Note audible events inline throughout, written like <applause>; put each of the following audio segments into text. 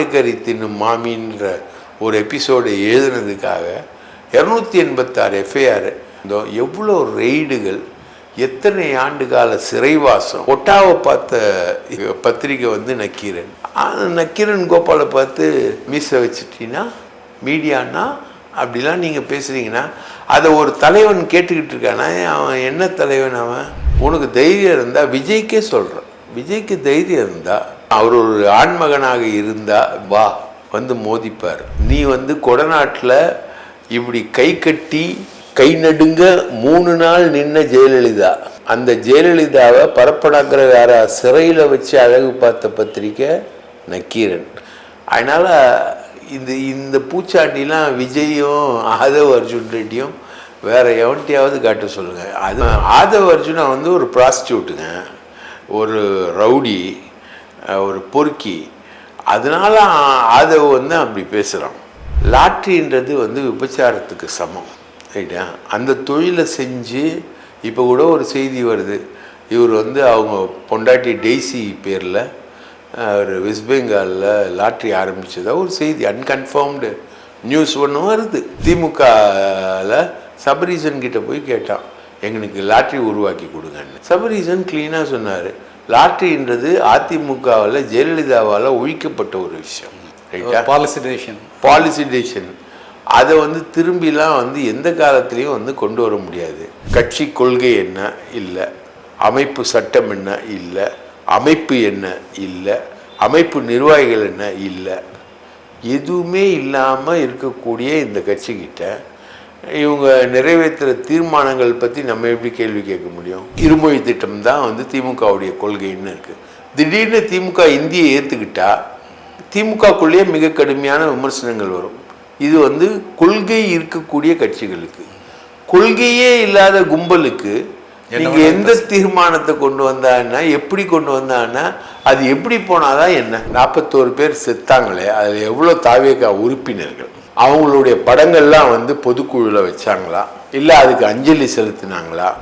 ஆட்டுக்கறி தின்னும் மாமின்ற ஒரு எபிசோடை எழுதுனதுக்காக இரநூத்தி எண்பத்தாறு எஃப்ஐஆர் இந்த எவ்வளோ ரெய்டுகள் எத்தனை ஆண்டு கால சிறைவாசம். ஒட்டாவை பார்த்த பத்திரிக்கை வந்து நக்கீரன். நக்கீரன் கோபாலை பார்த்து மீச வச்சுட்டீங்கன்னா மீடியானா அப்படிலாம் நீங்கள் பேசுகிறீங்கன்னா அதை ஒரு தலைவன் கேட்டுக்கிட்டு இருக்கானா? அவன் என்ன தலைவன் அவன்? உனக்கு தைரியம் இருந்தால் விஜய்க்கே சொல்கிறான் விஜய்க்கு தைரியம் இருந்தால் அவர் ஒரு ஆண்மகனாக இருந்தால் வா வந்து மோதிப்பார். நீ வந்து கொடநாட்டில் இப்படி கை கட்டி கை நடுங்க மூணு நாள் நின்ன ஜெயலலிதா. அந்த ஜெயலலிதாவை பரப்பனாக்கிற வேற சிறையில் வச்சு அழகு பார்த்த பத்திரிக்கை நக்கீரன். அதனால் இந்த இந்த பூச்சாண்டிலாம் விஜயும் ஆதவ் அர்ஜுன் ரெட்டியும் வேற எவன்ட்டையாவது காட்ட சொல்லுங்கள் அது ஆதவ் அர்ஜுனா வந்து ஒரு ப்ராஸ்டியூட்டுங்க ஒரு ரவுடி. ஒரு பொறுக்கி. அதனால் ஆதவ வந்து அப்படி பேசுகிறான் லாட்ரின்றது வந்து விபச்சாரத்துக்கு சமம் ரைட்டா அந்த தொழிலை செஞ்சு இப்போ கூட ஒரு செய்தி வருது. இவர் வந்து அவங்க பொண்டாட்டி டெய்ஸி பேரில் ஒரு வெஸ்ட் பெங்காலில் லாட்ரி ஆரம்பித்ததாக ஒரு செய்தி அன்கன்ஃபார்ம்டு நியூஸ் ஒன்று வருது. திமுகவில் சபரீசன் கிட்டே போய் கேட்டான் எங்களுக்கு லாட்ரி உருவாக்கி கொடுங்கன்னு. சபரீசன் க்ளீனாக சொன்னார். லாட்ரின்றது அதிமுகவில் ஜெயலலிதாவால் ஒழிக்கப்பட்ட ஒரு விஷயம். ரைட்டா பாலிசி டெசிஷன் பாலிசி டெசிஷன் அதை வந்து திரும்பிலாம் வந்து எந்த காலத்துலேயும் வந்து கொண்டு வர முடியாது. கட்சி கொள்கை என்ன? இல்லை. அமைப்பு சட்டம் என்ன? இல்லை. அமைப்பு என்ன? இல்லை. அமைப்பு நிர்வாகிகள் என்ன? இல்லை. எதுவுமே இல்லாமல் இருக்கக்கூடிய இந்த கட்சிக்கிட்ட இவங்க நிறைவேற்றுற தீர்மானங்கள் பற்றி நம்ம எப்படி கேள்வி கேட்க முடியும்? இருமொழி திட்டம் தான் வந்து திமுகவுடைய கொள்கைன்னு இருக்குது திடீர்னு திமுக இந்தியை ஏற்றுக்கிட்டா திமுகக்குள்ளேயே மிக கடுமையான விமர்சனங்கள் வரும். இது வந்து கொள்கை இருக்கக்கூடிய கட்சிகளுக்கு. கொள்கையே இல்லாத கும்பலுக்கு நீங்க எந்த தீர்மானத்தை கொண்டு வந்தான்னா எப்படி கொண்டு வந்தான்னா அது எப்படி போனாதான் என்ன? நாற்பத்தோரு பேர் செத்தாங்களே அதுல எவ்வளவு தாவேக்கா உறுப்பினர்கள்? அவங்களுடைய படங்கள்லாம் வந்து பொதுக்குழுல வச்சாங்களா? இல்ல அதுக்கு அஞ்சலி செலுத்தினாங்களா?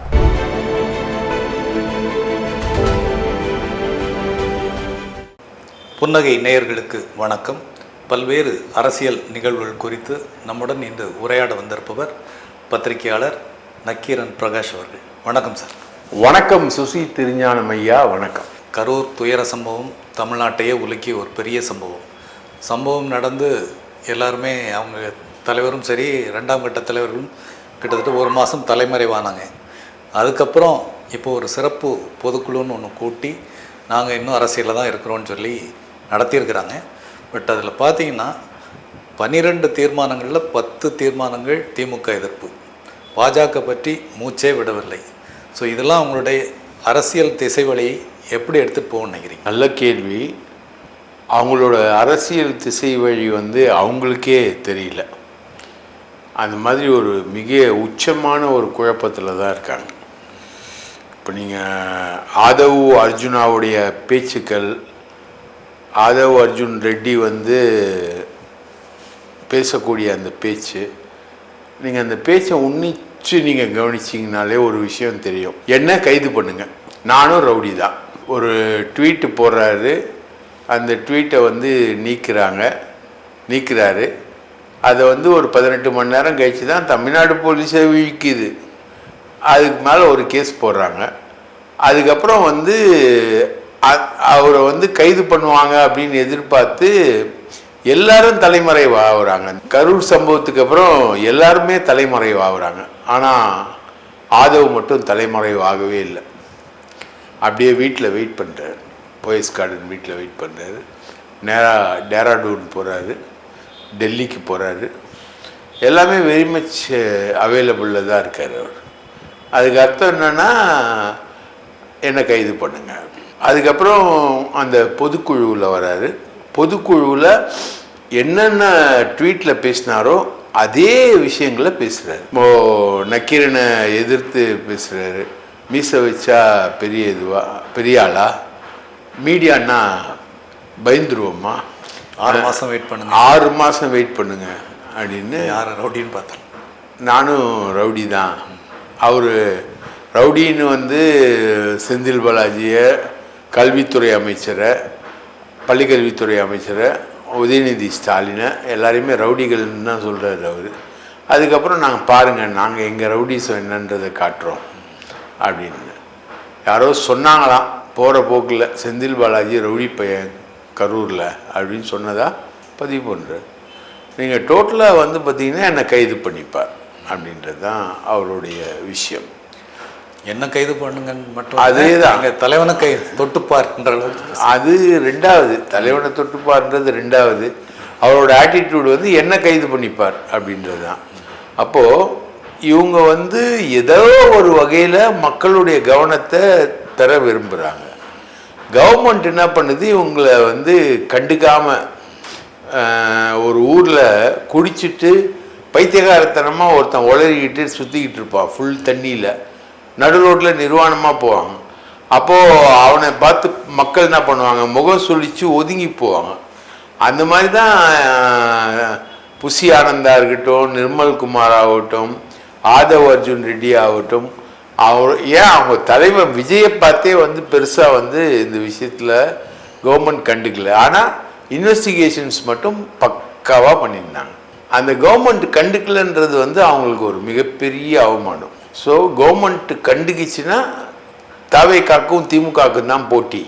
புன்னகை நேயர்களுக்கு வணக்கம். பல்வேறு அரசியல் நிகழ்வுகள் குறித்து நம்முடன் இன்று உரையாட வந்திருப்பவர் பத்திரிகையாளர் நக்கீரன் பிரகாஷ் அவர்கள். வணக்கம் சார். வணக்கம் சுசி திருஞானம் ஐயா வணக்கம். கரூர் துயர சம்பவம் தமிழ்நாட்டையே உலுக்கிய ஒரு பெரிய சம்பவம். சம்பவம் நடந்து எல்லாருமே அவங்க தலைவரும் சரி ரெண்டாம் கட்ட தலைவர்களும் கிட்டத்தட்ட ஒரு மாதம் தலைமறைவானாங்க. அதுக்கப்புறம் இப்போ ஒரு சிறப்பு பொதுக்குழுன்னு ஒன்று கூட்டி நாங்கள் இன்னும் அரசியலில் தான் இருக்கிறோம்னு சொல்லி நடத்தியிருக்கிறாங்க. பட் அதில் பார்த்தீங்கன்னா பன்னிரெண்டு தீர்மானங்களில் பத்து தீர்மானங்கள் திமுக எதிர்ப்பு. பாஜக பற்றி மூச்சே விடவில்லை. ஸோ இதெல்லாம் அவங்களுடைய அரசியல் திசை வழியை எப்படி எடுத்துகிட்டு போகணும்னு நினைக்கிறீங்க? நல்ல கேள்வி. அவங்களோட அரசியல் திசை வழி வந்து அவங்களுக்கே தெரியல. அந்த மாதிரி ஒரு மிக உச்சமான ஒரு குழப்பத்தில் தான் இருக்காங்க. இப்போ நீங்கள் ஆதவ் அர்ஜுனாவுடைய பேச்சுக்கள் ஆதவ் அர்ஜுன் ரெட்டி வந்து பேசக்கூடிய அந்த பேச்சு நீங்கள் அந்த பேச்சை உன்னிச்சு நீங்கள் கவனிச்சிங்கனாலே ஒரு விஷயம் தெரியும். என்ன கைது பண்ணுங்கள் நானும் ரவுடி தான் ஒரு ட்வீட்டு போடுறாரு அந்த ட்வீட்டை வந்து நீக்கிறாங்க. நீக்கிறாரு. அதை வந்து ஒரு பதினெட்டு மணி நேரம் கழிச்சு தான் தமிழ்நாடு போலீஸே விழிக்குது. அதுக்கு மேலே ஒரு கேஸ் போடுறாங்க. அதுக்கப்புறம் வந்து அ- அவரை வந்து கைது பண்ணுவாங்க அப்படின்னு எதிர்பார்த்து எல்லாரும் தலைமறைவாகுறாங்க கரூர் சம்பவத்துக்கு அப்புறம் எல்லாருமே தலைமறைவாகுறாங்க ஆனால் ஆதவ் மட்டும் தலைமறைவாகவே இல்லை. அப்படியே வீட்டில் வெயிட் பண்ணுறாரு போயஸ் கார்டன் வீட்டில் வெயிட் பண்ணுறாரு நேராக டேராடூன் போகிறாரு டெல்லிக்கு போகிறாரு எல்லாமே வெரி மச் அவைலபிளில் தான் இருக்கார் அவர். அதுக்கு அர்த்தம் என்னென்னா என்னை கைது பண்ணுங்க. அதுக்கப்புறம் அந்த பொதுக்குழுவில் வராரு. பொதுக்குழுவில் என்னென்ன ட்வீட்டில் பேசினாரோ அதே விஷயங்களை பேசுகிறாரு இப்போ நக்கீரனை எதிர்த்து பேசுகிறாரு மீச வச்சா பெரிய இதுவா பெரிய ஆளா? மீடியான்னா பயந்துருவோமா ஆறு மாதம் வெயிட் பண்ணுங்க. ஆறு மாதம் வெயிட் பண்ணுங்க அப்படின்னு யார் ரவுடின்னு பார்த்தேன் நானும் ரவுடி தான். அவர் ரவுடின்னு வந்து செந்தில் பாலாஜியை கல்வித்துறை அமைச்சரை பள்ளிக்கல்வித்துறை அமைச்சரை உதயநிதி ஸ்டாலினை எல்லாரையுமே ரவுடிகள்னு தான் சொல்கிறாரு அவர். அதுக்கப்புறம் நாங்கள் பாருங்கள் நாங்கள் எங்கள் ரவுடிசம் என்னன்றதை காட்டுறோம் அப்படின்னு. யாரோ சொன்னாங்களாம். போகிற போக்கில் செந்தில் பாலாஜி ரவுடி பையன் கரூரில் அப்படின்னு சொன்னதா பதிவு பண்ணுறார் நீங்கள் டோட்டலாக வந்து பார்த்தீங்கன்னா என்னை கைது பண்ணிப்பார் அப்படின்றது தான் அவருடைய விஷயம். என்ன கைது பண்ணுங்கன்னு மட்டும் அதேதான். அங்கே தலைவனை கை தொட்டுப்பார்ன்ற அளவுக்கு அது ரெண்டாவது. தலைவனை தொட்டுப்பார்ன்றது ரெண்டாவது. அவரோட ஆட்டிடியூட் வந்து என்ன கைது பண்ணிப்பார் அப்படின்றது தான் அப்போது இவங்க வந்து ஏதோ ஒரு வகையில் மக்களுடைய கவனத்தை பெற விரும்புகிறாங்க கவர்மெண்ட் என்ன பண்ணுது? இவங்களை வந்து கண்டுக்காமல் ஒரு ஊரில் குடிச்சிட்டு பைத்தியகாரத்தனமாக ஒருத்தன் உளறிக்கிட்டு சுற்றிக்கிட்டு இருப்பான் ஃபுல் தண்ணியில். நடு ரோட்டில் நிர்வாணமாக போவாங்க. அப்போது அவனை பார்த்து மக்கள் என்ன பண்ணுவாங்க? முகம் சுழிச்சு ஒதுங்கி போவாங்க. அந்த மாதிரி தான் புஷி புசி ஆனந்தா இருக்கட்டும் நிர்மல் குமார் ஆகட்டும் ஆதவ் அர்ஜுன் ரெட்டி ஆகட்டும் அவர் ஏன் அவங்க தலைவர் விஜயை பார்த்தே வந்து பெருசாக வந்து இந்த விஷயத்தில் கவர்மெண்ட் கண்டுக்கல. ஆனால் இன்வெஸ்டிகேஷன்ஸ் மட்டும் பக்காவாக பண்ணியிருந்தாங்க. அந்த கவர்மெண்ட் கண்டுக்கலன்றது வந்து அவங்களுக்கு ஒரு மிகப்பெரிய அவமானம். ஸோ கவர்மெண்ட் கண்டுக்கிச்சுன்னா காக்கும் திமுகவுக்கும் தான் போட்டி.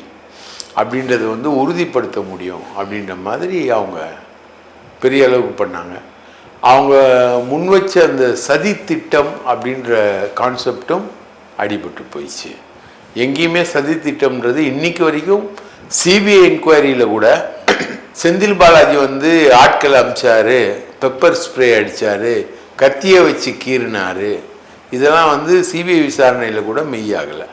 அப்படின்றத வந்து உறுதிப்படுத்த முடியும் அப்படின்ற மாதிரி அவங்க பெரிய அளவுக்கு பண்ணாங்க. அவங்க முன் வச்ச அந்த சதி திட்டம் அப்படின்ற கான்செப்டும் அடிபட்டு போயிடுச்சு. எங்கேயுமே சதி திட்டம்ன்றது இன்னைக்கு வரைக்கும் சிபிஐ என்கொயரியில் கூட செந்தில் பாலாஜி வந்து ஆட்கள் அமிச்சாரு பெப்பர் ஸ்ப்ரே அடித்தார் கத்தியை வச்சு கீறினாரு. இதெல்லாம் வந்து சிபிஐ விசாரணையில் கூட மெய்யாகலை.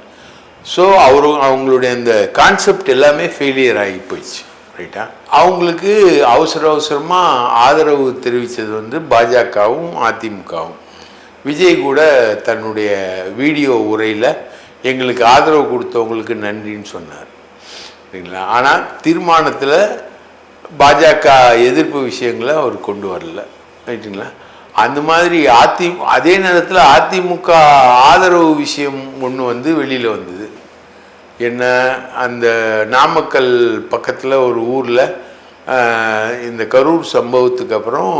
ஸோ அவரு அவங்களுடைய அந்த கான்செப்ட் எல்லாமே ஃபெயிலியர் ஆகி போயிடுச்சு. ரைட்டா அவங்களுக்கு அவசர அவசரமாக ஆதரவு தெரிவித்தது வந்து பாஜகவும் அதிமுகவும். விஜய் கூட தன்னுடைய வீடியோ உரையில் எங்களுக்கு ஆதரவு கொடுத்தவங்களுக்கு நன்றின்னு சொன்னார். சரிங்களா? ஆனால் தீர்மானத்தில் பாஜக எதிர்ப்பு விஷயங்களை அவர் கொண்டு வரல. ரைட்டுங்களா? அந்த மாதிரி அதி அதே நேரத்தில் அதிமுக ஆதரவு விஷயம் ஒன்று வந்து வெளியில் வந்தது. என்ன அந்த நாமக்கல் பக்கத்தில் ஒரு ஊரில் இந்த கரூர் சம்பவத்துக்கு அப்புறம்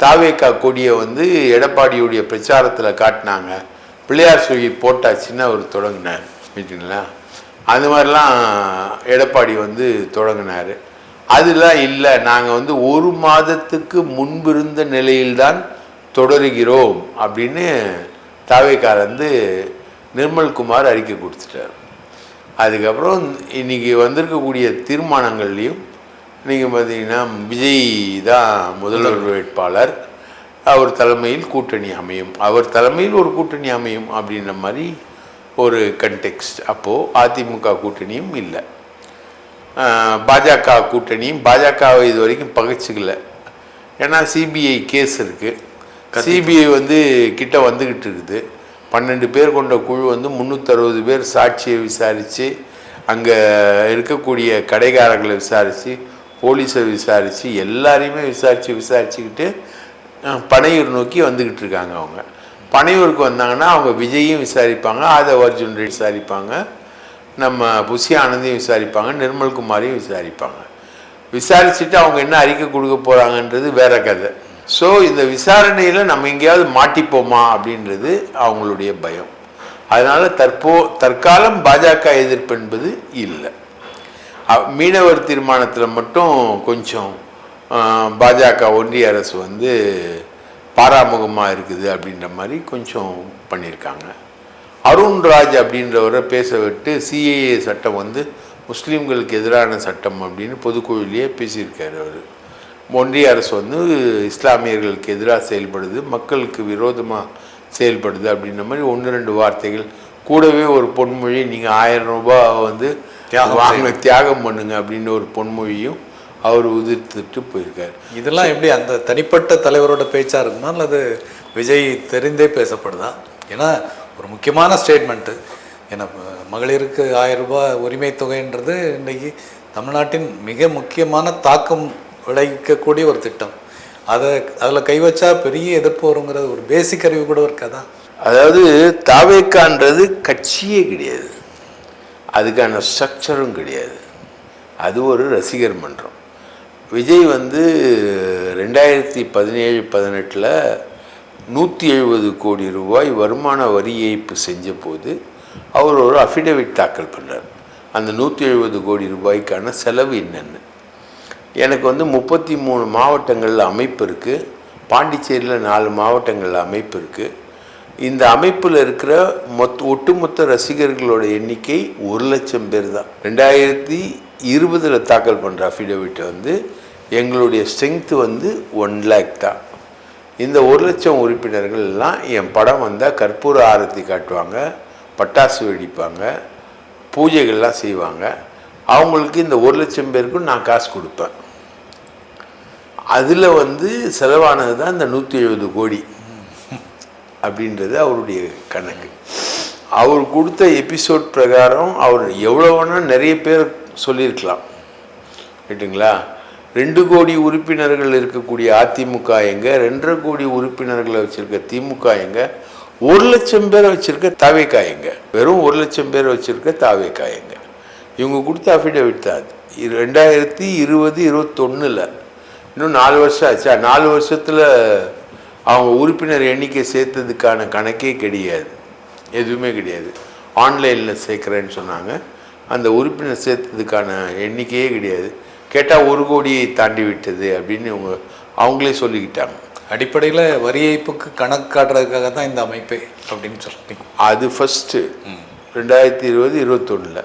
தாவேக்கா கொடியை வந்து எடப்பாடியுடைய பிரச்சாரத்தில் காட்டினாங்க. பிள்ளையார் சொல்லி போட்டாச்சுன்னு அவர் தொடங்கினார். மீட்டிங்களா அந்த மாதிரிலாம் எடப்பாடி வந்து தொடங்கினார். அதெல்லாம் இல்லை நாங்கள் வந்து ஒரு மாதத்துக்கு முன்பிருந்த நிலையில்தான் தொடருகிறோம் அப்படின்னு தாவேக்கார் வந்து நிர்மல்குமார் அறிக்கை கொடுத்துட்டார். அதுக்கப்புறம் இன்னைக்கு வந்திருக்கக்கூடிய தீர்மானங்கள்லேயும் நீங்கள் பார்த்தீங்கன்னா விஜய் தான் முதல்வர். வேட்பாளர். அவர் தலைமையில் கூட்டணி அமையும். அவர் தலைமையில் ஒரு கூட்டணி அமையும் அப்படின்ற மாதிரி ஒரு கண்டெக்ஸ்ட் அப்போது அதிமுக கூட்டணியும் இல்லை. பாஜக கூட்டணியும் பாஜகவை இது வரைக்கும் பகைச்சிக்கல. ஏன்னா சிபிஐ கேஸ் இருக்குது சிபிஐ வந்து கிட்ட வந்துக்கிட்டு இருக்குது. பன்னெண்டு பேர் கொண்ட குழு வந்து முந்நூற்றறுபது பேர் சாட்சியை விசாரித்து அங்கே இருக்கக்கூடிய கடைக்காரர்களை விசாரித்து போலீஸை விசாரித்து எல்லாரையுமே விசாரித்து விசாரிச்சுக்கிட்டு பனையூர் நோக்கி வந்துக்கிட்டு இருக்காங்க அவங்க. பனையூருக்கு வந்தாங்கன்னா அவங்க விஜயும் விசாரிப்பாங்க ஆதவ் அர்ஜுன் ரெட்டி விசாரிப்பாங்க நம்ம புஷி ஆனந்தையும் விசாரிப்பாங்க நிர்மல்குமாரையும் விசாரிப்பாங்க. விசாரிச்சுட்டு அவங்க என்ன அறிக்கை கொடுக்க போகிறாங்கன்றது வேற கதை. ஸோ இந்த விசாரணையில் நம்ம எங்கேயாவது மாட்டிப்போமா அப்படின்றது அவங்களுடைய பயம். அதனால் தற்போ தற்காலம் பாஜக எதிர்ப்பு என்பது இல்லை. மீனவர் தீர்மானத்தில் மட்டும் கொஞ்சம் பாஜக ஒன்றிய அரசு வந்து பாராமுகமாக இருக்குது அப்படின்ற மாதிரி கொஞ்சம் பண்ணியிருக்காங்க. அருண்ராஜ் அப்படின்றவரை பேச விட்டு சிஏஏ சட்டம் வந்து முஸ்லீம்களுக்கு எதிரான சட்டம் அப்படின்னு பொதுக்குழுவிலேயே பேசியிருக்கார் அவர். ஒன்றிய அரசு வந்து இஸ்லாமியர்களுக்கு எதிராக செயல்படுது மக்களுக்கு விரோதமாக செயல்படுது அப்படின்ற மாதிரி ஒன்று ரெண்டு வார்த்தைகள். கூடவே ஒரு பொன்மொழி நீங்கள் ஆயிரம் ரூபாய் வந்து தியாகம் தியாகம் பண்ணுங்க அப்படின்னு ஒரு பொன்மொழியும் அவர் உதிர்த்துட்டு போயிருக்காரு. இதெல்லாம் எப்படி அந்த தனிப்பட்ட தலைவரோட பேச்சா இருக்குமா? அல்லது விஜய் தெரிந்தே பேசப்படுதா? ஏன்னா ஒரு முக்கியமான ஸ்டேட்மெண்ட்டு ஏன்னா மகளிருக்கு ஆயிரம் ரூபாய் உரிமை தொகைன்றது இன்னைக்கு தமிழ்நாட்டின் மிக முக்கியமான தாக்கம் விளைவிக்கக்கூடிய ஒரு திட்டம். அதை அதில் கை வச்சா பெரிய எதிர்ப்பு வருங்கிறது ஒரு பேசிக் அறிவு கூட இருக்காதா அதாவது தாவேக்கான்றது கட்சியே கிடையாது. அதுக்கான ஸ்ட்ரக்சரும் கிடையாது. அது ஒரு ரசிகர் மன்றம். விஜய் வந்து ரெண்டாயிரத்தி பதினேழு பதினெட்டில் நூற்றி எழுபது கோடி ரூபாய் வருமான வரி ஏய்ப்பு செஞ்ச போது அவர் ஒரு அஃபிடவிட் தாக்கல் பண்ணார் அந்த நூற்றி எழுபது கோடி ரூபாய்க்கான செலவு என்னென்னு. எனக்கு வந்து முப்பத்தி மூணு மாவட்டங்களில் அமைப்பு இருக்குது பாண்டிச்சேரியில் நாலு மாவட்டங்களில் அமைப்பு இருக்குது இந்த அமைப்பில் இருக்கிற மொத்த ஒட்டுமொத்த ரசிகர்களோட எண்ணிக்கை ஒரு லட்சம் பேர் தான். ரெண்டாயிரத்தி இருபதில் தாக்கல் பண்ணுற அஃபிடவிட்டை வந்து எங்களுடைய ஸ்ட்ரென்த்து வந்து ஒன் லேக் தான். இந்த ஒரு லட்சம் உறுப்பினர்கள் எல்லாம் என் படம் வந்தால் கற்பூர ஆரத்தி காட்டுவாங்க பட்டாசு வெடிப்பாங்க பூஜைகள்லாம் செய்வாங்க. அவங்களுக்கு இந்த ஒரு லட்சம் பேருக்கும் நான் காசு கொடுப்பேன். அதில் வந்து செலவானது தான் இந்த நூற்றி எழுபது கோடி. அப்படின்றது அவருடைய கணக்கு. அவர் கொடுத்த எபிசோட் பிரகாரம் அவர் எவ்வளோ நிறைய பேர் சொல்லியிருக்கலாம். ரைட்டுங்களா ரெண்டு கோடி உறுப்பினர்கள் இருக்கக்கூடிய அதிமுக எங்க? ரெண்டரை கோடி உறுப்பினர்களை வச்சிருக்க திமுக எங்க? ஒரு லட்சம் பேரை வச்சிருக்க தாவேக்கா எங்க? வெறும் ஒரு லட்சம் பேரை வச்சிருக்க தாவேக்கா எங்க? இவங்க கொடுத்த அஃபிடவிட் தான் அது. ரெண்டாயிரத்தி இருபது இருபத்தொன்னில். இன்னும் நாலு வருஷம் ஆச்சா? நாலு வருஷத்தில் அவங்க உறுப்பினர் எண்ணிக்கை சேர்த்ததுக்கான கணக்கே கிடையாது. எதுவுமே கிடையாது. ஆன்லைனில் சேர்க்குறேன்னு சொன்னாங்க. அந்த உறுப்பினர் சேர்த்ததுக்கான எண்ணிக்கையே கிடையாது. கேட்டால் ஒரு கோடியை தாண்டி விட்டது அப்படின்னு இவங்க அவங்களே சொல்லிக்கிட்டாங்க. அடிப்படையில் வரி ஏய்ப்புக்கு கணக்கு காட்டுறதுக்காக தான் இந்த அமைப்பே அப்படின்னு சொல்றீங்க. அது ஃபஸ்ட்டு ரெண்டாயிரத்தி இருபது இருபத்தொன்னில்.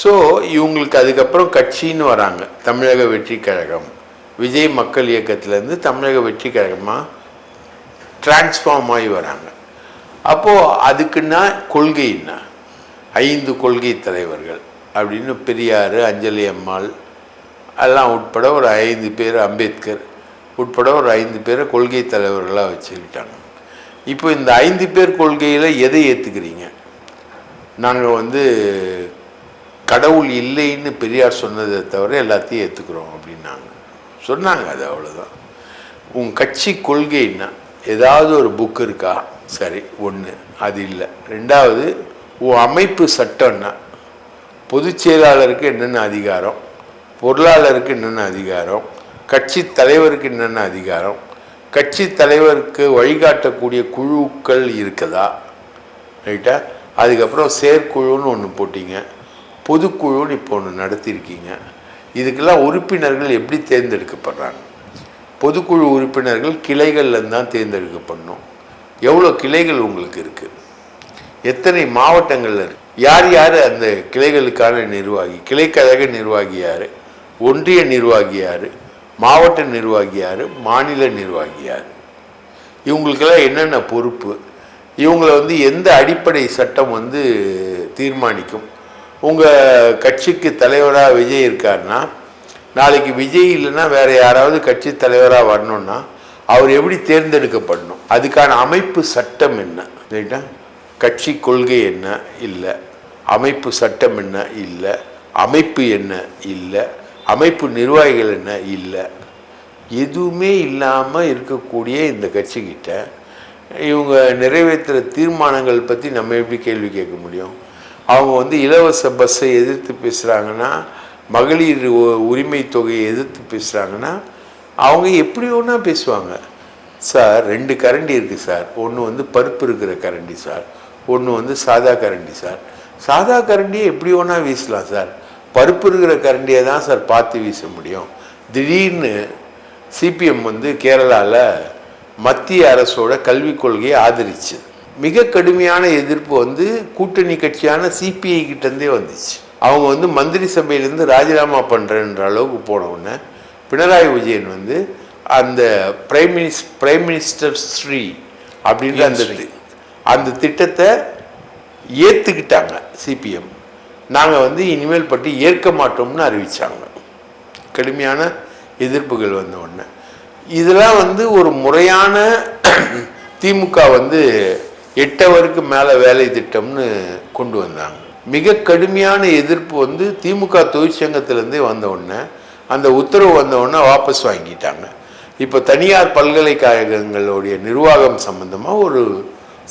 ஸோ இவங்களுக்கு அதுக்கப்புறம் கட்சின்னு வராங்க. தமிழக வெற்றி கழகம். விஜய் மக்கள் இயக்கத்திலேருந்து தமிழக வெற்றி கழகமாக டிரான்ஸ்ஃபார்ம் ஆகி வராங்க. அப்போது அதுக்குன்னா கொள்கை என்ன? ஐந்து கொள்கை தலைவர்கள் அப்படின்னு பெரியார் அஞ்சலி அம்மாள் எல்லாம் உட்பட ஒரு ஐந்து பேர் அம்பேத்கர் உட்பட ஒரு ஐந்து பேரை கொள்கை தலைவர்களாக வச்சுக்கிட்டாங்க. இப்போ இந்த ஐந்து பேர் கொள்கையில் எதை ஏற்றுக்கிறீங்க நாங்கள் வந்து கடவுள் இல்லைன்னு பெரியார் சொன்னதை தவிர எல்லாத்தையும் ஏற்றுக்கிறோம் அப்படின்னாங்க. சொன்னாங்க அது அவ்வளோதான் உன் கட்சி கொள்கை என்ன? ஏதாவது ஒரு புக் இருக்கா? சரி ஒன்று அது இல்லை. ரெண்டாவது உன் அமைப்பு சட்டம்னா பொதுச் செயலாளருக்கு என்னென்ன அதிகாரம்? பொருளாளருக்கு என்னென்ன அதிகாரம்? கட்சி தலைவருக்கு என்னென்ன அதிகாரம்? கட்சி தலைவருக்கு வழிகாட்டக்கூடிய குழுக்கள் இருக்குதா? ரைட்டா அதுக்கப்புறம் செயற்குழுன்னு ஒன்று போட்டீங்க. பொதுக்குழுன்னு இப்போ ஒன்று நடத்தியிருக்கீங்க இதுக்கெல்லாம் உறுப்பினர்கள் எப்படி தேர்ந்தெடுக்கப்படுறாங்க? பொதுக்குழு உறுப்பினர்கள் கிளைகள்லேருந்து தான் தேர்ந்தெடுக்கப்படணும். எவ்வளோ கிளைகள் உங்களுக்கு இருக்குது எத்தனை மாவட்டங்களில் இருக்கு யார் யார் அந்த கிளைகளுக்கான நிர்வாகி கிளைக்கழக நிர்வாகி யார்? ஒன்றிய நிர்வாகி யார்? மாவட்ட நிர்வாகி யார்? மாநில நிர்வாகி யார்? இவங்களுக்கெல்லாம் என்னென்ன பொறுப்பு? இவங்களை வந்து எந்த அடிப்படை சட்டம் வந்து தீர்மானிக்கும்? உங்கள் கட்சிக்கு தலைவராக விஜய் இருக்காருன்னா நாளைக்கு விஜய் இல்லைன்னா வேற யாராவது கட்சி தலைவராக வரணும்னா அவர் எப்படி தேர்ந்தெடுக்கப்படணும்? அதுக்கான அமைப்பு சட்டம் என்ன? ரைட்டா கட்சி கொள்கை என்ன? இல்லை. அமைப்பு சட்டம் என்ன? இல்லை. அமைப்பு என்ன? இல்லை. அமைப்பு நிர்வாகிகள் என்ன? இல்லை. எதுவுமே இல்லாமல் இருக்கக்கூடிய இந்த கட்சிக்கிட்ட இவங்க நிறைவேற்றுற தீர்மானங்கள் பற்றி நம்ம எப்படி கேள்வி கேட்க முடியும்? அவங்க வந்து இலவச பஸ்ஸை எதிர்த்து பேசுகிறாங்கன்னா மகளிர் உ- உரிமை தொகையை எதிர்த்து பேசுகிறாங்கன்னா அவங்க எப்படி ஒன்றா பேசுவாங்க? சார் ரெண்டு கரண்டி இருக்குது சார். ஒன்று வந்து பருப்பு இருக்கிற கரண்டி சார். ஒன்று வந்து சாதா கரண்டி சார். சாதா கரண்டியை எப்படி ஒன்றா வீசலாம் சார்? பருப்பு இருக்கிற கரண்டியை தான் சார் பார்த்து வீச முடியும். திடீர்னு சிபிஎம் வந்து கேரளாவில் மத்திய அரசோட கல்விக் கொள்கையை ஆதரிச்சு. மிக கடுமையான எதிர்ப்பு வந்து கூட்டணி கட்சியான சிபிஐ கிட்டேருந்தே வந்துச்சு. அவங்க வந்து மந்திரி சபையிலேருந்து ராஜினாமா பண்ணுறன்ற அளவுக்கு போன உடனே பினராயி விஜயன் வந்து அந்த prime minis prime minister Shri அப்படின்ற அந்த அந்த திட்டத்தை ஏற்றுக்கிட்டாங்க சிபிஎம் நாங்கள் வந்து இனிமேல் பற்றி ஏற்க மாட்டோம்னு அறிவிச்சாங்க. கடுமையான எதிர்ப்புகள் வந்த உடனே. இதெல்லாம் வந்து ஒரு முறையான <clears throat> திமுக வந்து எட்டவருக்கு மேலே வேலை திட்டம்னு கொண்டு வந்தாங்க. மிக கடுமையான எதிர்ப்பு வந்து திமுக தொழிற்சங்கத்திலேருந்தே வந்த உடனே அந்த உத்தரவு வந்த உடனே வாபஸ் வாங்கிட்டாங்க. இப்போ தனியார் பல்கலைக்கழகங்களுடைய நிர்வாகம் சம்பந்தமாக ஒரு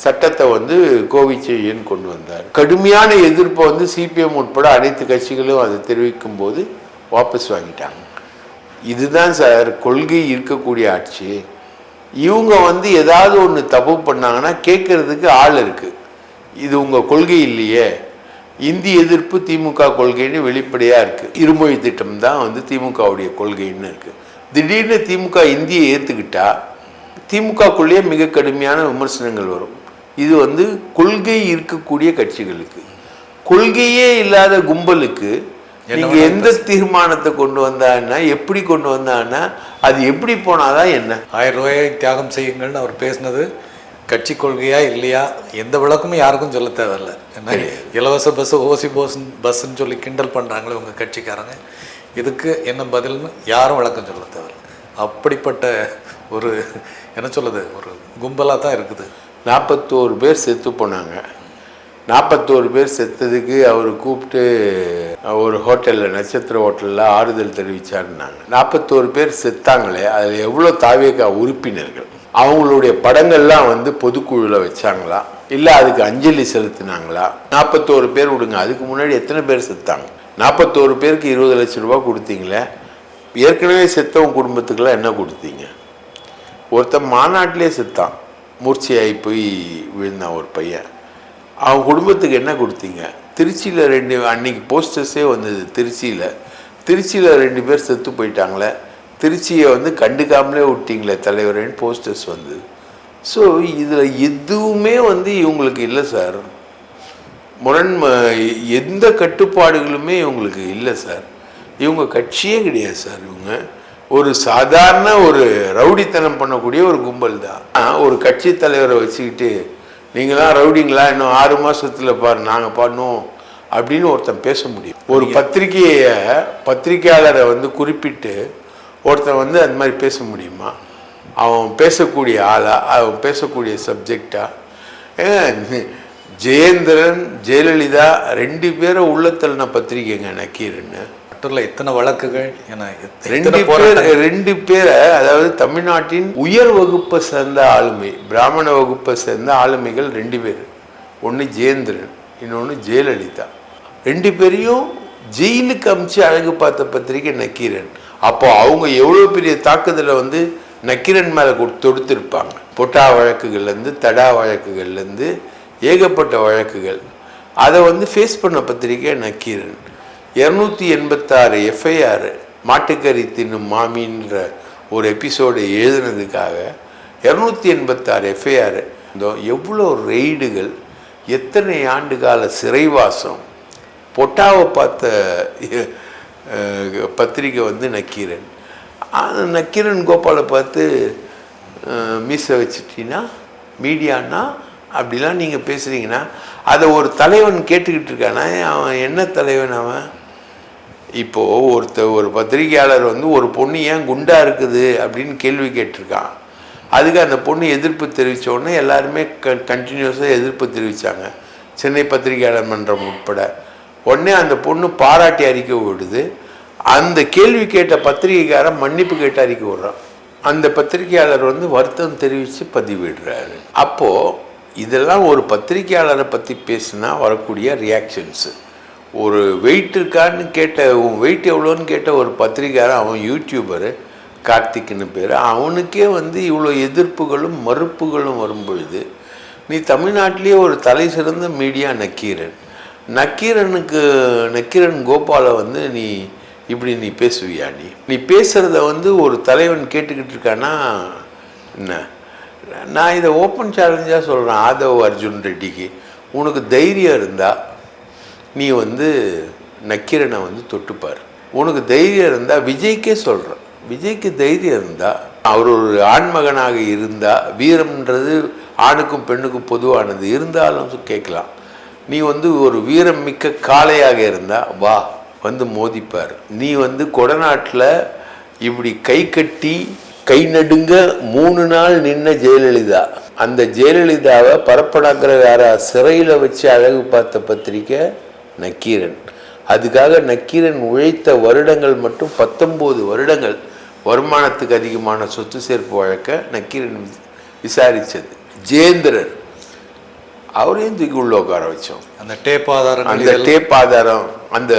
சட்டத்தை வந்து கோவிச்செய்யன் கொண்டு வந்தார்? கடுமையான எதிர்ப்பை வந்து சிபிஎம் உட்பட அனைத்து கட்சிகளும் அதை தெரிவிக்கும் போது வாபஸ் வாங்கிட்டாங்க. இதுதான் சார் கொள்கை இருக்கக்கூடிய ஆட்சி. இவங்க வந்து ஏதாவது ஒன்று தப்பு பண்ணாங்கன்னா கேட்கறதுக்கு ஆள் இருக்குது இது உங்கள் கொள்கை இல்லையே. இந்தி எதிர்ப்பு திமுக கொள்கைன்னு வெளிப்படையாக இருக்கு. இருமொழி திட்டம் தான் வந்து திமுகவுடைய கொள்கைன்னு இருக்கு. திடீர்னு திமுக இந்தியை ஏற்றுக்கிட்டா திமுகக்குள்ளேயே மிக கடுமையான விமர்சனங்கள் வரும். இது வந்து கொள்கை இருக்கக்கூடிய கட்சிகளுக்கு. கொள்கையே இல்லாத கும்பலுக்கு என்ன நீங்க வேணாலும் எந்த தீர்மானத்தை கொண்டு வந்தான்னா எப்படி கொண்டு வந்தான்னா அது எப்படி போனாதான் என்ன? ஆயிரம் ரூபாயை தியாகம் செய்யுங்கள்னு அவர் பேசினது கட்சி கொள்கையா இல்லையா? எந்த விளக்கமும் யாருக்கும் சொல்ல தேவையில்ல. என்ன இலவச பஸ் ஓசி பஸ் பஸ்ன்னு சொல்லி கிண்டல் பண்ணுறாங்களே உங்கள் கட்சிக்காரங்க. இதுக்கு என்ன பதில்னு யாரும் விளக்கம் சொல்ல தேவையில்ல. அப்படிப்பட்ட ஒரு என்ன சொல்லுது ஒரு கும்பலாக தான் இருக்குது. நாற்பத்தோரு பேர் செத்து போனாங்க. நாற்பத்தோரு பேர் செத்ததுக்கு அவர் கூப்பிட்டு ஒரு ஹோட்டலில் நட்சத்திர ஹோட்டலில் ஆறுதல் தெரிவிச்சாருன்னாங்க. நாற்பத்தோரு பேர் செத்தாங்களே அதில் எவ்வளோ தாவேக்கா உறுப்பினர்கள்? அவங்களுடைய படங்கள்லாம் வந்து பொதுக்குழுவில் வச்சாங்களா? இல்லை அதுக்கு அஞ்சலி செலுத்தினாங்களா? நாற்பத்தோரு பேர் விடுங்க. அதுக்கு முன்னாடி எத்தனை பேர் செத்தாங்க? நாற்பத்தோரு பேருக்கு இருபது லட்சம் ரூபா கொடுத்தீங்களே? ஏற்கனவே செத்தவங்க குடும்பத்துக்கெல்லாம் என்ன கொடுத்தீங்க? ஒருத்தன் மாநாட்டிலே செத்தான். மூர்ச்சையாகி போய் விழுந்தான் ஒரு பையன். அவன் குடும்பத்துக்கு என்ன கொடுத்தீங்க? திருச்சியில் ரெண்டு அன்னைக்கு போஸ்டர்ஸே வந்தது திருச்சியில். திருச்சியில் ரெண்டு பேர் செத்து போயிட்டாங்களே? திருச்சியை வந்து கண்டுக்காமலே விட்டிங்களே தலைவரேன்னு போஸ்டர்ஸ் வந்தது. ஸோ இதில் எதுவுமே வந்து இவங்களுக்கு இல்லை சார். முரண் எந்த கட்டுப்பாடுகளுமே இவங்களுக்கு இல்லை சார். இவங்க கட்சியே கிடையாது சார் இவங்க. ஒரு சாதாரண ஒரு ரவுடித்தனம் பண்ணக்கூடிய ஒரு கும்பல் தான். ஒரு கட்சி தலைவரை வச்சுக்கிட்டு நீங்களாம் ரவுடிங்களா? இன்னும் ஆறு மாதத்தில் பாரு நாங்கள் பண்ணுவோம் அப்படின்னு ஒருத்தன் பேச முடியும். ஒரு பத்திரிகையை பத்திரிகையாளரை வந்து குறிப்பிட்டு ஒருத்தன் வந்து அந்த மாதிரி பேச முடியுமா? அவன் பேசக்கூடிய ஆளா? அவன் பேசக்கூடிய சப்ஜெக்டா ஜெயேந்திரன் ஜெயலலிதா ரெண்டு பேரும் உள்ளத்தள்ளின பத்திரிகைங்க நக்கீரன்னு மட்டும் இல்லை இத்தனை வழக்குகள்? என ரெண்டு பேர் ரெண்டு பேரை அதாவது தமிழ்நாட்டின் உயர் வகுப்பை சேர்ந்த ஆளுமை பிராமண வகுப்பை சேர்ந்த ஆளுமைகள் ரெண்டு பேர். ஒன்று ஜெயேந்திரன் இன்னொன்று ஜெயலலிதா. ரெண்டு பேரையும் ஜெயிலுக்கு அமிச்சு அழகு பார்த்த பத்திரிகை நக்கீரன். அப்போ அவங்க எவ்வளோ பெரிய தாக்குதலை வந்து நக்கீரன் மேலே தொடுத்திருப்பாங்க. பொட்டா வழக்குகள்லேருந்து தடா வழக்குகள்லேருந்து ஏகப்பட்ட வழக்குகள். அதை வந்து ஃபேஸ் பண்ண பத்திரிகை நக்கீரன். இரநூத்தி எண்பத்தாறு எஃப்ஐஆர் மாட்டுக்கறி தின்னும் மாமின்ற ஒரு எபிசோடு எழுதுனதுக்காக இரநூத்தி எண்பத்தாறு எஃப்ஐஆர் இந்த எவ்வளோ ரெய்டுகள் எத்தனை ஆண்டு கால சிறைவாசம் பொட்டாவை பார்த்த பத்திரிக்கை வந்து நக்கீரன். நக்கீரன் கோபாலை பார்த்து மீசை வச்சுட்டீங்கன்னா மீடியானா அப்படிலாம் நீங்கள் பேசுகிறீங்கன்னா அதை ஒரு தலைவன் கேட்டுக்கிட்டு இருக்கானா? அவன் என்ன தலைவன் அவன்? இப்போது ஒருத்த ஒரு பத்திரிகையாளர் வந்து ஒரு பொண்ணு ஏன் குண்டாக இருக்குது அப்படின்னு கேள்வி கேட்டிருக்கான். அதுக்கு அந்த பொண்ணு எதிர்ப்பு தெரிவித்த உடனே எல்லாருமே க கண்டினியூஸாக எதிர்ப்பு தெரிவித்தாங்க சென்னை பத்திரிகையாளர் மன்றம் உட்பட. உடனே அந்த பொண்ணு பாராட்டி அறிக்கை விடுது. அந்த கேள்வி கேட்ட பத்திரிகைக்காரன் மன்னிப்பு கேட்டு அறிக்கை விடுறான். அந்த பத்திரிகையாளர் வந்து வருத்தம் தெரிவித்து பதிவிடுறாரு. அப்போது இதெல்லாம் ஒரு பத்திரிகையாளரை பற்றி பேசினா வரக்கூடிய ரியாக்ஷன்ஸு ஒரு வெயிட் இருக்கான்னு கேட்ட உன் வெயிட் எவ்வளோன்னு கேட்ட ஒரு பத்திரிக்கையாரன் அவன் யூடியூபரு கார்த்திக்னு பேர். அவனுக்கே வந்து இவ்வளோ எதிர்ப்புகளும் மறுப்புகளும் வரும்பொழுது நீ தமிழ்நாட்டிலேயே ஒரு தலை சிறந்த மீடியா நக்கீரன். நக்கீரனுக்கு நக்கீரன் கோபாலை வந்து நீ இப்படி நீ பேசுவியா நீ? நீ பேசுகிறத வந்து ஒரு தலைவன் கேட்டுக்கிட்டு இருக்கானா என்ன? நான் இதை ஓப்பன் சேலஞ்சாக சொல்கிறேன் ஆதவ் அர்ஜுன் ரெட்டிக்கு. உனக்கு தைரியம் இருந்தால் நீ வந்து நக்கீரனை வந்து தொட்டுப்பார். உனக்கு தைரியம் இருந்தால் விஜய்க்கே சொல்கிறேன் விஜய்க்கு தைரியம் இருந்தால் அவர் ஒரு ஆண்மகனாக இருந்தால் வீரம்ன்றது ஆணுக்கும் பெண்ணுக்கும் பொதுவானது. இருந்தாலும் கேட்கலாம். நீ வந்து ஒரு வீரம் மிக்க காளையாக இருந்தால் வா வந்து மோதிப்பார். நீ வந்து கொடநாட்டில் இப்படி கை கட்டி கை நடுங்க மூணு நாள் நின்ன ஜெயலலிதா. அந்த ஜெயலலிதாவை பரப்பனாக்கிற வேற சிறையில் வச்சு அழகு பார்த்த பத்திரிக்கை நக்கீரன். அதுக்காக நக்கீரன் உழைத்த வருடங்கள் மட்டும் பத்தொம்போது வருடங்கள் வருமானத்துக்கு அதிகமான சொத்து சேர்ப்பு வழக்க நக்கீரன் வி- விசாரிச்சது. ஜெயேந்திரன் அவரையும் தூக்கி உள்ள உட்கார வச்சோம். அந்த டேப் ஆதாரங்கள் அந்த டேப் ஆதாரம் அந்த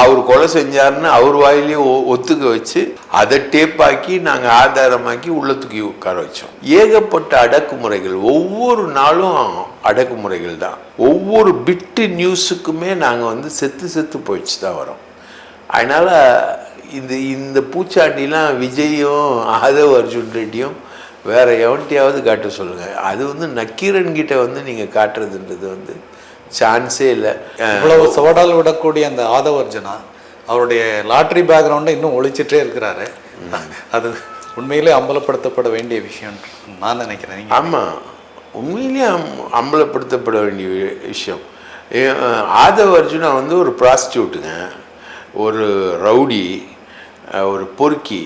அவர் கொலை செஞ்சாருன்னு அவர் வாயிலேயே ஒத்துக்க வச்சு அதை டேப்பாக்கி நாங்கள் ஆதாரமாக்கி உள்ள தூக்கி உட்கார வச்சோம். ஏகப்பட்ட அடக்குமுறைகள் ஒவ்வொரு நாளும் அடக்குமுறைகள் தான். ஒவ்வொரு பிட்டு நியூஸுக்குமே நாங்கள் வந்து செத்து செத்து போயிடுச்சு தான் வரோம். அதனால் இந்த இந்த பூச்சாண்டிலாம் விஜயும் ஆதவ் அர்ஜுன் ரெட்டியும் வேற எவன்ட்டையாவது காட்ட சொல்லுங்கள் அது வந்து நக்கீரன் கிட்ட வந்து நீங்கள் காட்டுறதுன்றது வந்து சான்ஸே இல்லை. இவ்வளவு சவடால் விடக்கூடிய அந்த ஆதவர்ஜனா அவருடைய லாட்ரி பேக்ரவுண்டை இன்னும் ஒழிச்சிட்டே இருக்கிறாரு. அது உண்மையிலே அம்பலப்படுத்தப்பட வேண்டிய விஷயம் நான் நினைக்கிறேன். ஆமாம் உண்மையிலேயே அம் அம்பலப்படுத்தப்பட வேண்டிய விஷயம். ஆதவ் அர்ஜுனா வந்து ஒரு ப்ராஸ்டியூட்டுங்க ஒரு ரவுடி ஒரு பொறுக்கி.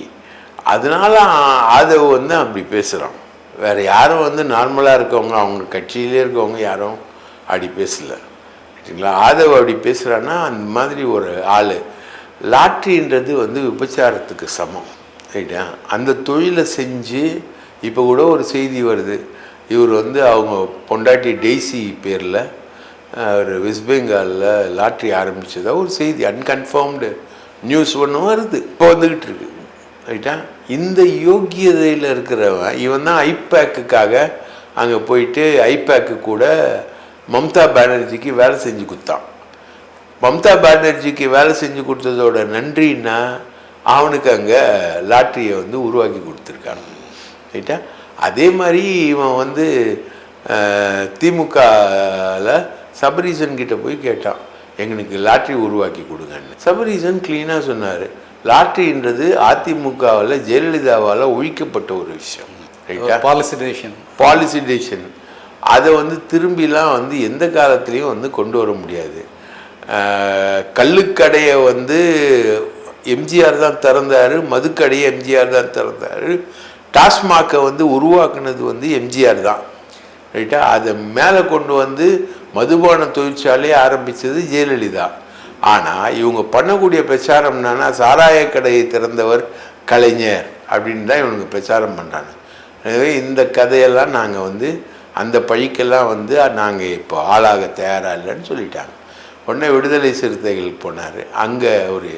அதனால ஆதவ் வந்து அப்படி பேசுகிறான் வேறு யாரும் வந்து நார்மலாக இருக்கவங்க அவங்க கட்சியிலே இருக்கவங்க யாரும் அப்படி பேசல. சரிங்களா? ஆதவ் அப்படி பேசுகிறான்னா அந்த மாதிரி ஒரு ஆள். லாட்ரின்றது வந்து விபச்சாரத்துக்கு சமம். ரைட்டா? அந்த தொழிலை செஞ்சு இப்போ கூட ஒரு செய்தி வருது. இவர் வந்து அவங்க பொண்டாட்டி டெய்ஸி பேரில் ஒரு வெஸ்ட் பெங்காலில் லாட்ரி ஆரம்பித்ததாக ஒரு செய்தி அன்கன்ஃபார்ம்டு நியூஸ் ஒன்று வருது. இப்போ வந்துக்கிட்டு இருக்கு. ரைட்டா இந்த யோக்கியதையில் இருக்கிறவன் இவன் தான் ஐபேக்குக்காக அங்கே போயிட்டு ஐபேக்கு கூட மம்தா பானர்ஜிக்கு வேலை செஞ்சு கொடுத்தான். மம்தா பானர்ஜிக்கு வேலை செஞ்சு கொடுத்ததோட நன்றின்னா அவனுக்கு அங்கே லாட்ரியை வந்து உருவாக்கி கொடுத்துருக்கான். ரைட்டா அதே மாதிரி இவன் வந்து திமுகவில் சபரீசன் கிட்ட போய் கேட்டான் எங்களுக்கு லாட்ரி உருவாக்கி கொடுங்கன்னு. சபரீசன் க்ளீனாக சொன்னார். லாட்ரின்றது அதிமுகவில் ஜெயலலிதாவால் ஒழிக்கப்பட்ட ஒரு விஷயம். ரைட்டா பாலிசி டெசிஷன் பாலிசி டெசிஷன் அதை வந்து திரும்பிலாம் வந்து எந்த காலத்துலேயும் வந்து கொண்டு வர முடியாது. ஆஹ் கள்ளுக்கடையை வந்து எம்ஜிஆர் தான் திறந்தார் மதுக்கடையை எம்ஜிஆர் தான் திறந்தார். டாஸ்மாகை வந்து உருவாக்குனது வந்து எம்ஜிஆர் தான். ரைட்டா அதை மேலே கொண்டு வந்து மதுபான தொழிற்சாலையை ஆரம்பித்தது ஜெயலலிதா. ஆனால் இவங்க பண்ணக்கூடிய பிரச்சாரம் என்னன்னா சாராய கடையை திறந்தவர் கலைஞர் அப்படின்னு தான் இவனுங்க பிரச்சாரம் பண்ணுறாங்க எனவே இந்த கதையெல்லாம் நாங்கள் வந்து அந்த பழிக்கெல்லாம் வந்து நாங்கள் இப்போ ஆளாக தயாராக இல்லைன்னு சொல்லிட்டாங்க. உடனே விடுதலை சிறுத்தைகள் போனார். அங்கே ஒரு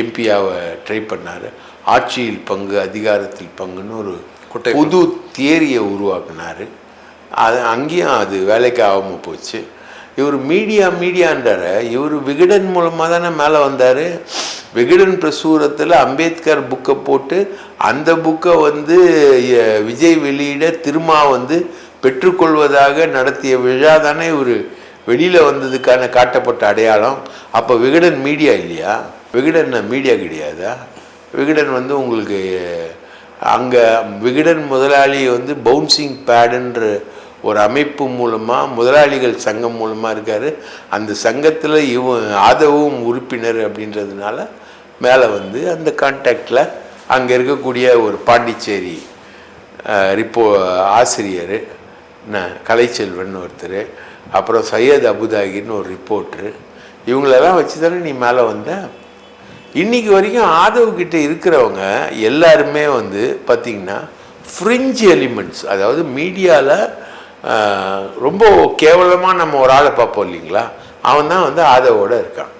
எம்பியாவை ட்ரை பண்ணார். ஆட்சியில் பங்கு அதிகாரத்தில் பங்குன்னு ஒரு குட்டை புது தியரியை உருவாக்குனார். அது அங்கேயும் அது வேலைக்கு ஆகாமல் போச்சு. இவர் மீடியா மீடியான்றார். இவர் விகடன் மூலமாக தானே மேலே வந்தார். விகடன் பிரசுரத்தில் அம்பேத்கர் புக்கை போட்டு அந்த புக்கை வந்து விஜய் வெளியிட திருமா வந்து பெற்றுக்கொள்வதாக நடத்திய விழா தானே இவர் வெளியில் வந்ததுக்கான காட்டப்பட்ட அடையாளம். அப்போ விகடன் மீடியா இல்லையா? விகடன் மீடியா கிடையாதா? விகடன் வந்து உங்களுக்கு அங்கே விகடன் முதலாளி வந்து பவுன்சிங் பேடுன்ற ஒரு அமைப்பு மூலமாக முதலாளிகள் சங்கம் மூலமாக இருக்கார். அந்த சங்கத்தில் இவ ஆதவும் உறுப்பினர் அப்படின்றதுனால மேலே வந்து அந்த கான்டாக்டில் அங்கே இருக்கக்கூடிய ஒரு பாண்டிச்சேரி ரிப்போ ஆசிரியர் என்ன கலைச்செல்வன் ஒருத்தர் அப்புறம் சையத் அபுதாகின்னு ஒரு ரிப்போர்ட்ரு இவங்களெல்லாம் வச்சு தானே நீ மேலே வந்த? இன்றைக்கி வரைக்கும் ஆதவ் இருக்கிறவங்க எல்லாருமே வந்து பார்த்திங்கன்னா ஃப்ரிஞ்ச் எலிமெண்ட்ஸ் அதாவது மீடியாவில் ரொம்ப கேவலமாக நம்ம ஒரு ஆளை பார்ப்போம் இல்லைங்களா? அவன் தான் வந்து ஆதவோடு இருக்கான்.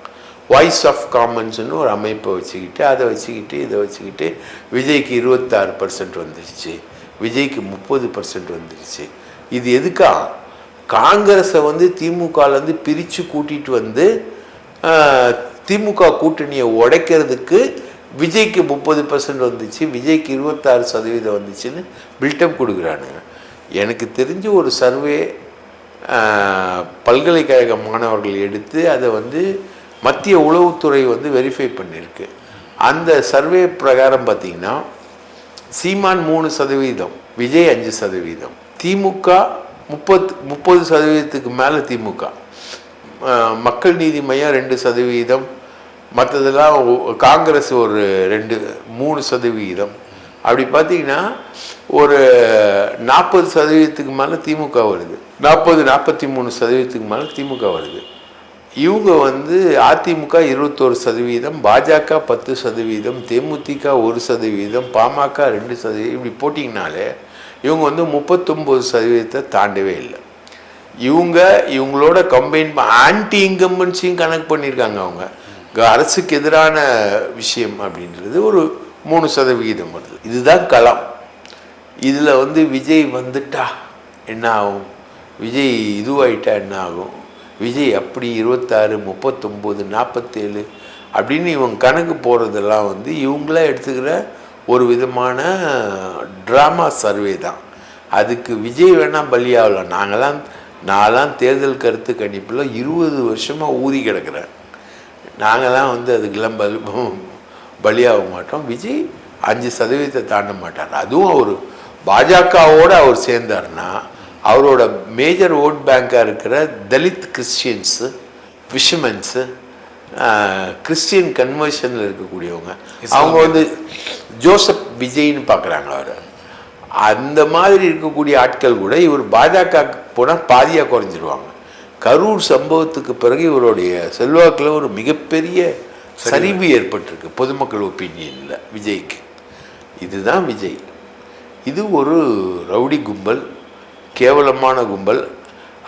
வாய்ஸ் ஆஃப் காமன்ஸ்னு ஒரு அமைப்பை வச்சுக்கிட்டு அதை வச்சுக்கிட்டு இதை வச்சுக்கிட்டு விஜய்க்கு இருபத்தாறு பர்சன்ட் வந்துருச்சு. விஜய்க்கு முப்பது பர்சன்ட் வந்துருச்சு. இது எதுக்கா? காங்கிரஸை வந்து திமுகலேருந்து பிரித்து கூட்டிகிட்டு வந்து திமுக கூட்டணியை உடைக்கிறதுக்கு விஜய்க்கு முப்பது பர்சன்ட் வந்துச்சு விஜய்க்கு இருபத்தாறு சதவீதம் வந்துச்சுன்னு பில்டப் கொடுக்குறானுங்க. எனக்கு தெரிஞ்ச ஒரு சர்வே பல்கலைக்கழக மாணவர்கள் எடுத்து அதை வந்து மத்திய உளவுத்துறை வந்து வெரிஃபை பண்ணியிருக்கு. அந்த சர்வே பிரகாரம் பார்த்தீங்கன்னா சீமான் மூணு சதவீதம் விஜய் அஞ்சு சதவீதம் திமுக முப்பத்து முப்பது சதவீதத்துக்கு மேலே திமுக. மக்கள் நீதி மையம் ரெண்டு சதவீதம் மற்றதெல்லாம் காங்கிரஸ் ஒரு ரெண்டு மூணு சதவீதம். அப்படி பார்த்தீங்கன்னா ஒரு நாற்பது சதவீதத்துக்கு மேலே திமுக வருது. நாற்பது நாற்பத்தி மூணு சதவீதத்துக்கு மேலே திமுக வருது. இவங்க வந்து அதிமுக இருபத்தோரு சதவீதம் பாஜக பத்து சதவீதம் தேமுதிக ஒரு சதவீதம் பாமக ரெண்டு சதவீதம் இப்படி போட்டிங்கனாலே இவங்க வந்து முப்பத்தொம்போது சதவீதத்தை தாண்டவே இல்லை. இவங்க இவங்களோட கம்பைன் ஆன்டி இன்கம்பன்சியும் கணக்கு பண்ணியிருக்காங்க அவங்க. அரசுக்கு எதிரான விஷயம் அப்படின்றது ஒரு மூணு சதவிகிதம் வருது. இதுதான் களம் இதில் வந்து விஜய் வந்துட்டா என்ன ஆகும் விஜய் இதுவாயிட்டா என்ன ஆகும் விஜய் அப்படி இருபத்தாறு முப்பத்தொம்போது நாற்பத்தேழு அப்படின்னு இவங்க கணக்கு போகிறதெல்லாம் வந்து இவங்களாம் எடுத்துக்கிற ஒரு விதமான ட்ராமா சர்வே தான். அதுக்கு விஜய் வேணால் பலியாகலாம் நாங்களாம் நான்லாம் தேர்தல் கருத்து கணிப்பில் இருபது வருஷமாக ஊதி கிடக்கிறேன். நாங்களாம் வந்து அதுக்கெல்லாம் பல் பலியாக மாட்டோம். விஜய் அஞ்சு சதவீதத்தை தாண்ட மாட்டார். அதுவும் அவர் பாஜகவோடு அவர் சேர்ந்தார்னா அவரோட மேஜர் ஓட் பேங்காக இருக்கிற தலித் கிறிஸ்டியன்ஸு ஃபிஷர்மென்ஸு கிறிஸ்டியன் கன்வர்ஷனில் இருக்கக்கூடியவங்க அவங்க வந்து ஜோசப் விஜய்னு பார்க்குறாங்க அவர். அந்த மாதிரி இருக்கக்கூடிய ஆட்கள் கூட இவர் பாஜக போனால் பாதியாக குறைஞ்சிருவாங்க. கரூர் சம்பவத்துக்கு பிறகு இவருடைய செல்வாக்கில் ஒரு மிகப்பெரிய சரிவு ஏற்பட்டிருக்கு. பொதுமக்கள் ஒப்பீனியனில் விஜய்க்கு. இதுதான் விஜய். இது ஒரு ரவுடி கும்பல் கேவலமான கும்பல்.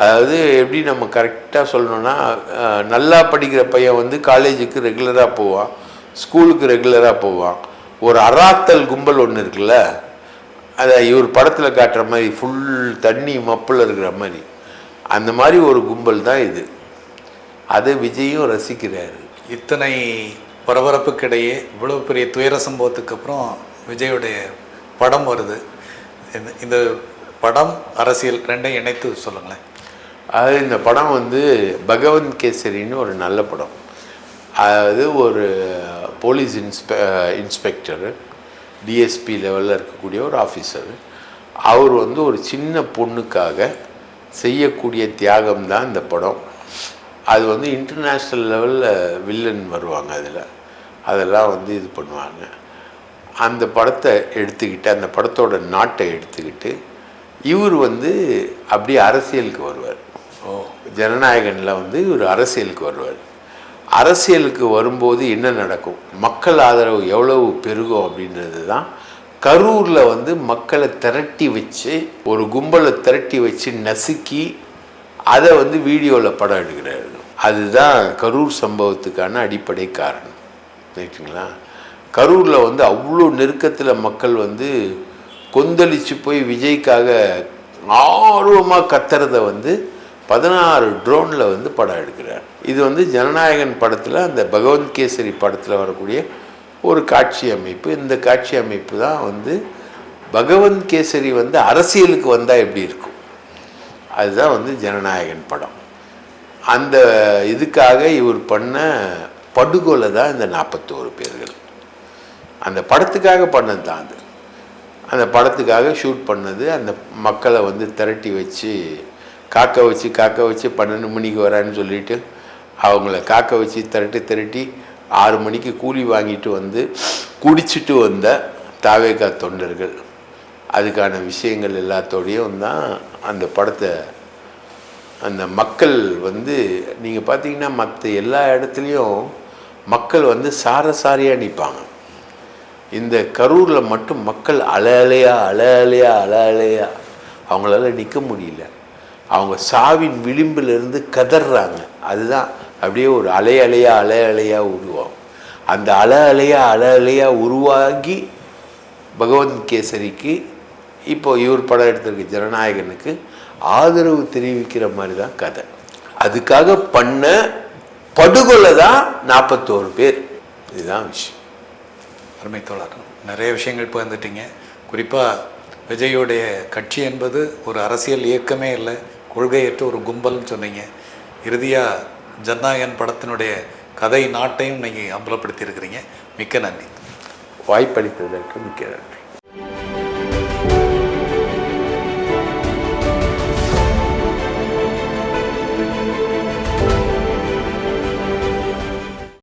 அதாவது எப்படி நம்ம கரெக்டாக சொல்லணும்னா நல்லா படிக்கிற பையன் வந்து காலேஜுக்கு ரெகுலராக போவான் ஸ்கூலுக்கு ரெகுலராக போவான். ஒரு அராத்தல் கும்பல் ஒன்று இருக்குல்ல அதை இவர் படத்தில் காட்டுற மாதிரி ஃபுல் தண்ணி மப்பில் இருக்கிற மாதிரி. அந்த மாதிரி ஒரு கும்பல் தான் இது. அதை விஜயும் ரசிக்கிறாரு. இத்தனை பரபரப்புக்கிடையே இவ்வளவு பெரிய துயர சம்பவத்துக்கு அப்புறம் விஜயுடைய படம் வருது. இந்த- இந்த படம் அரசியல் ரெண்டையும் இணைத்து சொல்லுங்களேன். அது இந்த படம் வந்து பகவந்த் கேசரின்னு ஒரு நல்ல படம். அதாவது ஒரு போலீஸ் இன்ஸ்பெ இன்ஸ்பெக்டர் டிஎஸ்பி லெவலில் இருக்கக்கூடிய ஒரு ஆஃபீஸர். அவர் வந்து ஒரு சின்ன பொண்ணுக்காக செய்யக்கூடிய தியாகம் தான் இந்த படம். அது வந்து இன்டர்நேஷ்னல் லெவலில் வில்லன் வருவாங்க அதில். அதெல்லாம் வந்து இது பண்ணுவாங்க. அந்த படத்தை எடுத்துக்கிட்டு அந்த படத்தோட நாட்டை எடுத்துக்கிட்டு இவர் வந்து அப்படியே அரசியலுக்கு வருவார். ஓ. ஜனநாயகனில் வந்து இவர் அரசியலுக்கு வருவார். அரசியலுக்கு வரும்போது என்ன நடக்கும்? மக்கள் ஆதரவு எவ்வளவு பெருகும் அப்படின்றது தான் கரூரில் வந்து மக்களை திரட்டி வச்சு ஒரு கும்பலை திரட்டி வச்சு நசுக்கி அதை வந்து வீடியோவில் படம் எடுக்கிறாரு. அதுதான் கரூர் சம்பவத்துக்கான அடிப்படை காரணம். ரைட்டுங்களா கரூரில் வந்து அவ்வளோ நெருக்கத்தில் மக்கள் வந்து கொந்தளித்து போய் விஜய்க்காக ஆர்வமாக கத்துறத வந்து பதினாறு ட்ரோனில் வந்து படம் எடுக்கிறார். இது வந்து ஜனநாயகன் படத்தில் அந்த பகவந்த் கேசரி படத்தில் வரக்கூடிய ஒரு காட்சி அமைப்பு. இந்த காட்சி அமைப்பு தான் வந்து பகவந்த் கேசரி வந்து அரசியலுக்கு வந்தால் எப்படி இருக்கும்? அதுதான் வந்து ஜனநாயகன் படம். அந்த இதுக்காக இவர் பண்ண படுகொலை தான் இந்த நாற்பத்தோரு பேர்கள். அந்த படத்துக்காக பண்ணது தான் அது. அந்த படத்துக்காக ஷூட் பண்ணது அந்த மக்களை வந்து திரட்டி வச்சு காக்க வச்சு காக்க வச்சு பன்னெண்டு மணிக்கு வரான்னு சொல்லிட்டு அவங்கள காக்க வச்சு திரட்டி திரட்டி ஆறு மணிக்கு கூலி வாங்கிட்டு வந்து குடிச்சிட்டு வந்த தாவேகா தொண்டர்கள். அதுக்கான விஷயங்கள் எல்லாத்தோடையும் தான் அந்த படத்தை அந்த மக்கள் வந்து நீங்கள் பார்த்தீங்கன்னா மற்ற எல்லா இடத்துலையும் மக்கள் வந்து சாரசாரியாக நிற்பாங்க இந்த கரூரில் மட்டும் மக்கள் அல அலையா அல அலையா அல அலையா அவங்களால நிற்க முடியல. அவங்க சாவின் விளிம்பிலிருந்து கதறாங்க அதுதான் அப்படியே ஒரு அலை அலையா அல அலையா உருவாகும் அந்த அல அலையா அல அலையா உருவாகி பகவந்த் கேசரிக்கு இப்போ இவர் படம் எடுத்திருக்க ஜனநாயகனுக்கு. ஆதரவு தெரிவிக்கிற மாதிரி தான் கதை. அதுக்காக பண்ண படுகொலை தான் நாற்பத்தோரு பேர். இதுதான் விஷயம். அருமை தோழர் நிறைய விஷயங்கள் பகிர்ந்துட்டீங்க. குறிப்பாக விஜயோடைய கட்சி என்பது ஒரு அரசியல் இயக்கமே இல்லை கொள்கையற்ற ஒரு கும்பல்னு சொன்னீங்க. இறுதியாக ஜனநாயகன் படத்தினுடைய கதை நாட்டையும் நீங்கள் அம்பலப்படுத்தியிருக்கிறீங்க. மிக்க நன்றி. வாய்ப்பளித்ததற்கு மிக்க நன்றி.